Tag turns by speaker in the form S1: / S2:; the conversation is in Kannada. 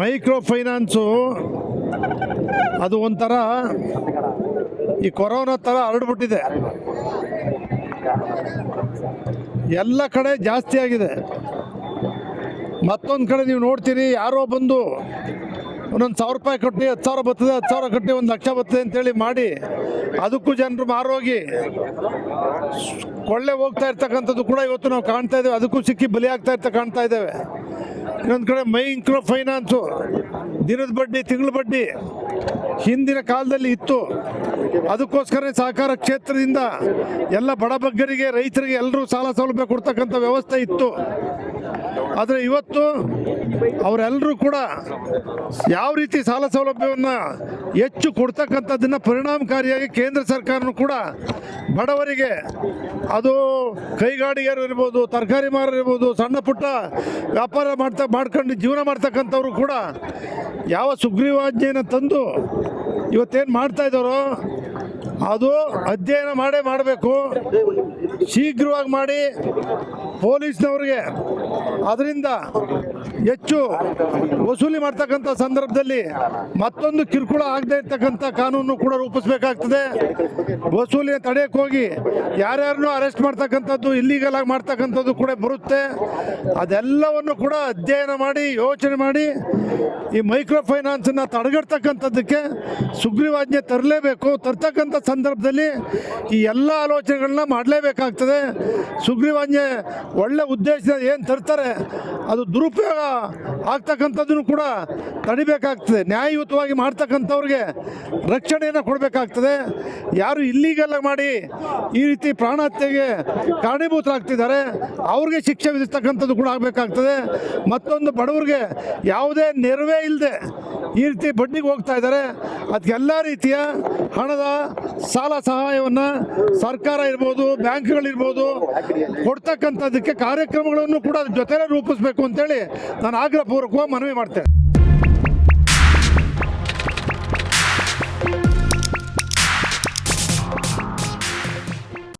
S1: ಮೈಕ್ರೋ ಫೈನಾನ್ಸು ಅದು ಒಂಥರ ಈ ಕೊರೋನಾ ಥರ ಹರಡ್ಬಿಟ್ಟಿದೆ. ಎಲ್ಲ ಕಡೆ ಜಾಸ್ತಿ ಆಗಿದೆ. ಮತ್ತೊಂದು ಕಡೆ ನೀವು ನೋಡ್ತೀರಿ, ಯಾರೋ ಬಂದು ಒಂದೊಂದು ಸಾವಿರ ರೂಪಾಯಿ ಕಟ್ಟಿ, ಹತ್ತು ಸಾವಿರ ಬರ್ತದೆ, ಹತ್ತು ಸಾವಿರ ಕಟ್ಟಿ ಒಂದು ಲಕ್ಷ ಬರ್ತದೆ ಅಂತೇಳಿ ಮಾಡಿ, ಅದಕ್ಕೂ ಜನರು ಮಾರೋಗಿ ಕೊಳ್ಳೆ ಹೋಗ್ತಾ ಇರ್ತಕ್ಕಂಥದ್ದು ಕೂಡ ಇವತ್ತು ನಾವು ಕಾಣ್ತಾ ಇದ್ದೇವೆ. ಅದಕ್ಕೂ ಸಿಕ್ಕಿ ಬಲಿಯಾಗ್ತಾ ಇರ್ತಾ, ಕಾಣ್ತಾ ಇದ್ದೇವೆ. ಇನ್ನೊಂದು ಕಡೆ ಮೈಕ್ರೋ ಫೈನಾನ್ಸು ದಿನದ ಬಡ್ಡಿ, ತಿಂಗಳ ಬಡ್ಡಿ ಹಿಂದಿನ ಕಾಲದಲ್ಲಿ ಇತ್ತು. ಅದಕ್ಕೋಸ್ಕರ ಸಹಕಾರ ಕ್ಷೇತ್ರದಿಂದ ಎಲ್ಲ ಬಡಬಗ್ಗರಿಗೆ ರೈತರಿಗೆ ಎಲ್ಲರೂ ಸಾಲ ಸೌಲಭ್ಯ ಕೊಡ್ತಕ್ಕಂಥ ವ್ಯವಸ್ಥೆ ಇತ್ತು. ಆದರೆ ಇವತ್ತು ಅವರೆಲ್ಲರೂ ಕೂಡ ಯಾವ ರೀತಿ ಸಾಲ ಸೌಲಭ್ಯವನ್ನು ಹೆಚ್ಚು ಕೊಡ್ತಕ್ಕಂಥದ್ದನ್ನು ಪರಿಣಾಮಕಾರಿಯಾಗಿ ಕೇಂದ್ರ ಸರ್ಕಾರನೂ ಕೂಡ ಬಡವರಿಗೆ, ಅದು ಕೈಗಾಡಿಗರು ಇರ್ಬೋದು ತರಕಾರಿ ಮಾರರಿರ್ಬೋದು ಸಣ್ಣ ಪುಟ್ಟ ವ್ಯಾಪಾರ ಮಾಡ್ತಾ ಮಾಡ್ಕೊಂಡು ಜೀವನ ಮಾಡ್ತಕ್ಕಂಥವ್ರು ಕೂಡ ಯಾವ ಸುಗ್ರೀವಾಜ್ಞೆಯನ್ನು ತಂದು ಇವತ್ತೇನು ಮಾಡ್ತಾ ಇದ್ದಾರೋ ಅದು ಅಧ್ಯಯನ ಮಾಡೇ ಮಾಡಬೇಕು. ಶೀಘ್ರವಾಗಿ ಮಾಡಿ ಪೊಲೀಸ್ನವ್ರಿಗೆ ಅದರಿಂದ ಹೆಚ್ಚು ವಸೂಲಿ ಮಾಡ್ತಕ್ಕಂಥ ಸಂದರ್ಭದಲ್ಲಿ ಮತ್ತೊಂದು ಕಿರುಕುಳ ಆಗದೆ ಇರ್ತಕ್ಕಂಥ ಕಾನೂನು ಕೂಡ ರೂಪಿಸಬೇಕಾಗ್ತದೆ. ವಸೂಲಿ ತಡೆಯಕ್ಕೆ ಹೋಗಿ ಯಾರ್ಯಾರನ್ನೂ ಅರೆಸ್ಟ್ ಮಾಡ್ತಕ್ಕಂಥದ್ದು ಇಲ್ಲಿಗಲ್ ಆಗಿ ಮಾಡ್ತಕ್ಕಂಥದ್ದು ಕೂಡ ಬರುತ್ತೆ. ಅದೆಲ್ಲವನ್ನು ಕೂಡ ಅಧ್ಯಯನ ಮಾಡಿ, ಯೋಚನೆ ಮಾಡಿ, ಈ ಮೈಕ್ರೋ ಫೈನಾನ್ಸನ್ನು ತಡೆಗಡ್ತಕ್ಕಂಥದ್ದಕ್ಕೆ ಸುಗ್ರೀವಾಜ್ಞೆ ತರಲೇಬೇಕು. ತರ್ತಕ್ಕಂಥ ಸಂದರ್ಭದಲ್ಲಿ ಈ ಎಲ್ಲ ಆಲೋಚನೆಗಳನ್ನ ಮಾಡಲೇಬೇಕಾಗ್ತದೆ. ಸುಗ್ರೀವಾಜ್ಞೆ ಒಳ್ಳೆ ಉದ್ದೇಶದ ಏನು ತರ್ತಾರೆ, ಅದು ದುರುಪಯೋಗ ಆಗ್ತಕ್ಕಂಥದ್ದನ್ನು ಕೂಡ ತಡಿಬೇಕಾಗ್ತದೆ. ನ್ಯಾಯಯುತವಾಗಿ ಮಾಡ್ತಕ್ಕಂಥವ್ರಿಗೆ ರಕ್ಷಣೆಯನ್ನು ಕೊಡಬೇಕಾಗ್ತದೆ. ಯಾರು ಇಲ್ಲಿಗೆಲ್ಲ ಮಾಡಿ ಈ ರೀತಿ ಪ್ರಾಣಹತ್ಯೆಗೆ ಕಾರಣೀಭೂತರಾಗ್ತಿದ್ದಾರೆ, ಅವ್ರಿಗೆ ಶಿಕ್ಷೆ ವಿಧಿಸ್ತಕ್ಕಂಥದ್ದು ಕೂಡ ಆಗಬೇಕಾಗ್ತದೆ. ಮತ್ತೊಂದು ಬಡವರಿಗೆ ಯಾವುದೇ ನೆರವೇ ಇಲ್ಲದೆ ಈ ರೀತಿ ಬಡ್ಡಿಗೆ ಹೋಗ್ತಾ ಇದ್ದಾರೆ. ಅದಕ್ಕೆಲ್ಲ ರೀತಿಯ ಹಣದ ಸಾಲ ಸಹಾಯವನ್ನು ಸರ್ಕಾರ ಇರ್ಬೋದು ಬ್ಯಾಂಕ್ಗಳಿರ್ಬೋದು ಕೊಡ್ತಕ್ಕಂಥದ್ದಕ್ಕೆ ಕಾರ್ಯಕ್ರಮಗಳನ್ನು ಕೂಡ ಜೊತೆ ರೂಪಿಸಬೇಕು ಅಂತೇಳಿ ನಾನು ಆಗ್ರಹಪೂರ್ವಕವಾಗಿ ಮನವಿ ಮಾಡ್ತೇನೆ.